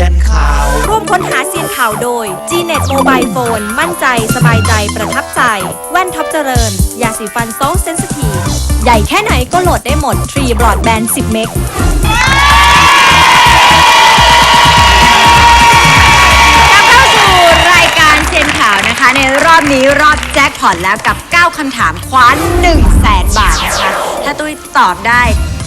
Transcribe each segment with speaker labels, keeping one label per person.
Speaker 1: ยนข่าว
Speaker 2: ร่วมค้นหาเซียนข่าวโดย g n e t Mobile Phone มั่นใจ สบายใจ ประทับใจ แว่นท็อปเจริญ ยาสีฟันโซเซนสทีใหญ่แค่ไหนก็โหลดได้หมดทรีบรอดแบนด์10 เมก
Speaker 3: เข้าสู่รายการเซียนข่าวนะคะในรอบนี้รอบแจ็คพอตแล้วกับ 9 คำถามคว้า1 0 0 0 0แสนบาทนะคะ ถ้าตุ้ยตอบได้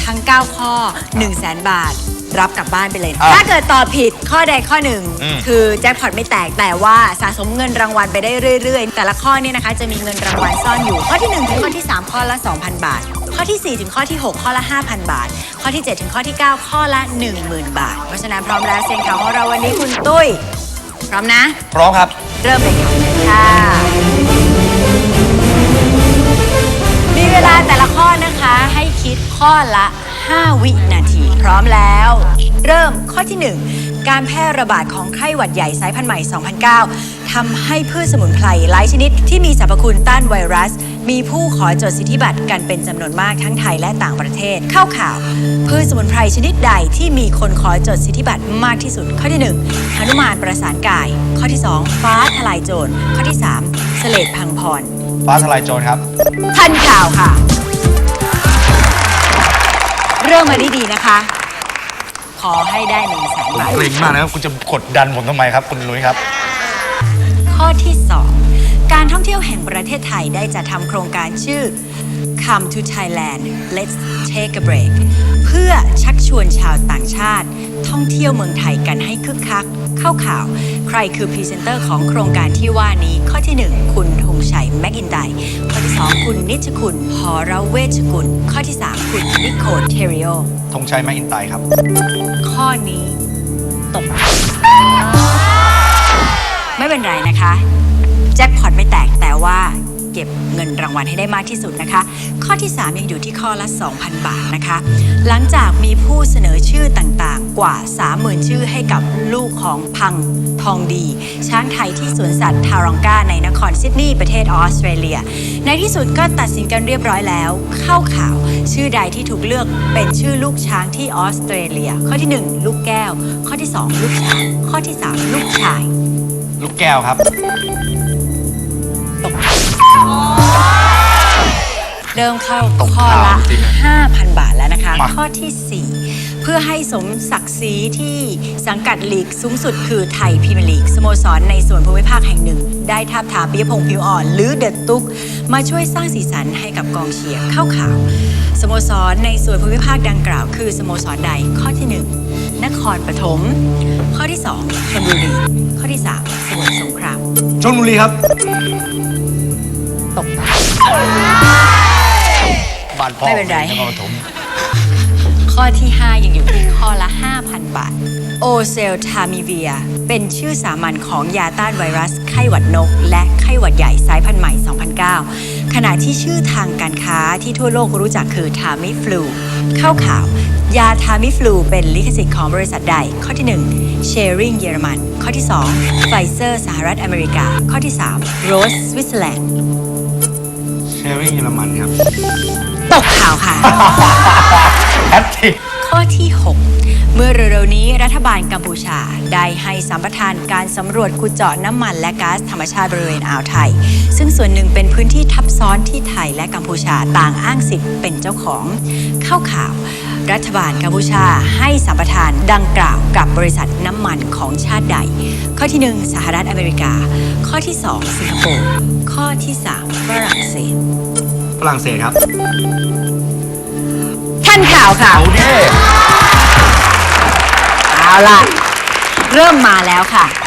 Speaker 3: ทั้ง 9 ข้อ 1 0 0 0 0แสนบาท รับกลับบ้านไปเลย
Speaker 4: อะ
Speaker 3: ถ้าเกิดตอบผิดข้อใดข้อหนึ่ง
Speaker 4: อืม
Speaker 3: คือแจ็คพอตไม่แตกแต่ว่าสะสมเงินรางวัลไปได้เรื่อย ๆ แต่ละข้อเนี่ยนะคะ จะมีเงินรางวัลซ่อนอยู่ ข้อที่ 1 ถึงข้อที่ 3 ข้อละ 2,000 บาท ข้อที่ 4 ถึงข้อที่ 6 ข้อละ 5,000 บาท ข้อที่ 7 ถึงข้อที่ 9 ข้อละ 10,000 บาท เพราะฉะนั้นพร้อมแล้วเซียนข่าวของเราวันนี้คุณตุ้ย พร้อมนะ
Speaker 4: พร้อมครับ
Speaker 3: เริ่มเลยค่ะค่ะมีเวลาแต่ละข้อนะคะให้คิดข้อละ 5 วินาที พร้อมแล้ว เริ่มข้อที่ 1 การแพร่ระบาดของไข้หวัดใหญ่สายพันธุ์ใหม่ 2009 ทำให้พืชสมุนไพรหลายชนิดที่มีสรรพคุณต้านไวรัส มีผู้ขอจดสิทธิบัตรกันเป็นจำนวนมากทั้งไทยและต่างประเทศเข้าข่าว พืชสมุนไพรชนิดใดที่มีคนขอจดสิทธิบัตรมากที่สุด ข้อที่1หนุมานประสานกาย ข้อที่ 2 ฟ้าทลายโจรข้อที่ 3 เสลดพังพร
Speaker 4: ฟ้าทลายโจรครับ
Speaker 3: ทันข่าวค่ะ เริ่มมาได้ดีนะคะ ขอให้ได้หนึ่งแสนบาท
Speaker 4: เกรงมากนะครับ คุณจะกดดันผมทำไมครับ คุณนุ้ยครับ
Speaker 3: ข้อที่ 2 การท่องเที่ยวแห่งประเทศไทยได้จัดทำโครงการชื่อ Come to Thailand Let's Take a Break เพื่อชักชวนชาวต่างชาติ ท่องเที่ยวเมืองไทยกันให้คึกคัก เข้าข่าว ใครคือพรีเซนเตอร์ของโครงการที่ว่านี้ ข้อที่ 1 คุณธงชัยแมกอินไดข้อที่ 2 คุณนิชคุณหอระเวชกุล ข้อที่ 3 คุณนิโคเทริโอ
Speaker 4: ธงชัยแมกอินไตร์ครับ
Speaker 3: ข้อนี้ตก ไม่เป็นไรนะคะ แจ็คพอตไม่แตกแต่ว่า เก็บเงินรางวัลให้ได้มากที่สุดนะคะ ข้อที่ 3 ยังอยู่ที่ข้อละ 2,000 บาทนะคะ หลังจากมีผู้เสนอชื่อต่างๆ กว่า 30,000 ชื่อให้กับลูกของพังทองดี ช้างไทยที่สวนสัตว์ทารองกาในนครซิดนีย์ประเทศออสเตรเลีย ในที่สุดก็ตัดสินกันเรียบร้อยแล้ว เข้าข่าว ชื่อใดที่ถูกเลือกเป็นชื่อลูกช้างที่ออสเตรเลีย ข้อที่ 1 ลูกแก้ว ข้อที่ 2 ลูกช้างข้อที่ 3 ลูกชาย
Speaker 4: ลูกแก้วครับ
Speaker 3: เริ่มเข้า
Speaker 4: ตก
Speaker 3: ข้อละ
Speaker 4: ข่าวจริงนะ
Speaker 3: 5,000 บาทแล้วนะคะ
Speaker 4: มา
Speaker 3: ข้อทีสี่ 4 เพื่อให้สมศักดิ์ศรีที่สังกัดลีกสูงสุดคือไทยพรีเมียร์ลีกสโมสรในส่วนภูมิภาคแห่งหนึ่ง ได้ทาบทามปิยพงษ์ผิวอ่อน หรือเดอะตุ๊ก มาช่วยสร้างสีสันให้กับกองเชียร์เข้าข่าว สโมสรในส่วนภูมิภาคดังกล่าว คือสโมสรใดข้อที่ 1 นครปฐมข้อที่2ชลบุรีข้อที่3สมุทรสงคราม
Speaker 4: ชลบุรีครับ
Speaker 3: ตก
Speaker 4: บ้านพ่อ
Speaker 3: ไม่เป็นไร
Speaker 4: นครปฐม
Speaker 3: ข้อที่ 5 ยังอยู่ที่ข้อละ 5,000 บาท โอเซลทามิเวีย เป็นชื่อสามัญของยาต้านไวรัส ไข้หวัดนก และไข้หวัดใหญ่สายพันธุ์ใหม่ 2009 ขณะที่ชื่อทางการค้าที่ทั่วโลกรู้จักคือทามิฟลูเข้าข่าว ยาทามิฟลูเป็นลิขสิทธิ์ของบริษัทใด ข้อที่1 Sharing เยอรมัน ข้อที่2ไฟเซอร์สหรัฐอเมริกา ข้อที่3 Rose สวิตเซอร์แลนด์
Speaker 4: เชอรี่เยอรมันครับ
Speaker 3: ตกข่าวค่ะ
Speaker 4: แอตติ
Speaker 3: ข้อที่ 6 เมื่อเร็วๆนี้รัฐบาลกัมพูชา ได้ให้สัมปทานการสำรวจขุดเจาะน้ำมันและก๊าซธรรมชาติบริเวณอ่าวไทย ซึ่งส่วนหนึ่งเป็นพื้นที่ทับซ้อนที่ไทยและกัมพูชาต่างอ้างสิทธิ์เป็นเจ้าของ เข้าข่าว รัฐบาลกัมพูชาให้สัมปทานดังกล่าวกับบริษัทน้ำมันของชาติใด ข้อที่ 1 สหรัฐอเมริกา ข้อที่ 2 สิงคโปร์ข้อที่ 3 ฝรั่งเศส
Speaker 4: ฝรั่งเศสครับ
Speaker 3: ท่านข่าวค่ะ
Speaker 4: เอาเด้
Speaker 3: เอาล่ะ เริ่มมาแล้วค่ะข้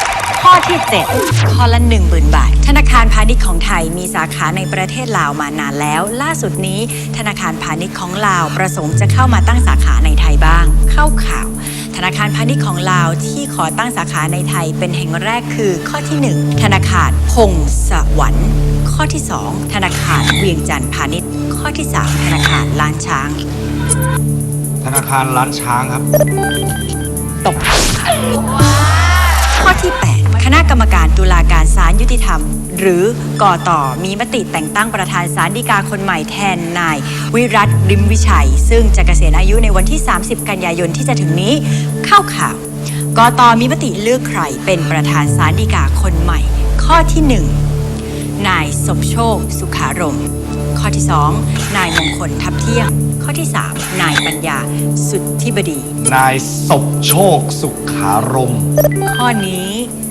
Speaker 3: อที่ 7 ข้อละ 1 0,000 บาท ธนาคารพาณิชย์ของไทยมีสาขาในประเทศลาวมานานแล้ว ล่าสุดนี้ ธนาคารพาณิชย์ของลาวประสงค์จะเข้ามาตั้งสาขาในไทยบ้าง เข้าข่าว ธนาคารพาณิชย์ของลาวที่ขอตั้งสาขาในไทยเป็นแห่งแรกคือข้อที่ 1 ธนาคารพงสวรรค์ข้อที่ 2 ธนาคารเวียงจันทร์พาณิชย์ ข้อที่ 3 ธนาคารล้านช้าง
Speaker 4: ธนาคารร้านช้างครับ
Speaker 3: ตกข้อที่8ค ณะกรรมการตุลาการศาลยุติธรรม หรือกอต่อมีมติแต่งตั้งประธานศาลฎีกาคนใหม่แทนนาย วิรัตริมวิชัย ซึ่งจะเกษียณอายุในวันที่ 30 กันยายนที่จะถึงนี้เข้าข่าวกตมีมติเลือกใครเป็นประธานศาลฎีกาคนใหม่ ข้อที่หนึ่งนายสมโชค สุขารมณ์ข้อที่สองนายมงคลทับเที่ยง ข้อที่สามนายปัญญาสุทธิบดี
Speaker 4: นายศพโชคสุขารม
Speaker 3: ข้อนี้ท่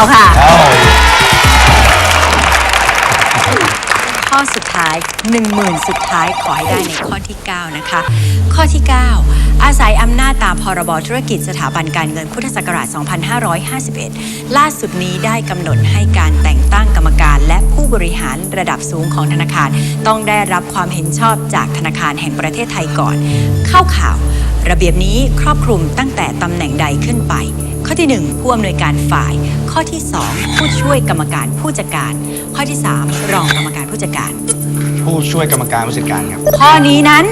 Speaker 3: านข่าวค่ะ
Speaker 4: เอ้า
Speaker 3: ข้อสุดท้าย 1 0,000 สุดท้ายขอให้ได้ในข้อที่ 9 นะคะ ข้อที่ 9 อาศัยอำนาจตามพรบธุรกิจสถาบันการเงินพุทธศักราช 2551 ล่าสุดนี้ได้กำหนดให้การแต่งตั้งกรรมการ และผู้บริหารระดับสูงของธนาคาร ต้องได้รับความเห็นชอบจากธนาคารแห่งประเทศไทยก่อน เข้าข่าว ระเบียบนี้ครอบคลุมตั้งแต่ตำแหน่งใดขึ้นไป ข้อที่ 1 ผู้อำนวยการฝ่าย ข้อที่ 2 ผู้ช่วยกรรมการผู้จัดการ ข้อที่ 3 รองกรรมการผู้จัดการ
Speaker 4: ผู้ช่วยกรรมการผู้จัดการครับ
Speaker 3: ข้อนี้นั้น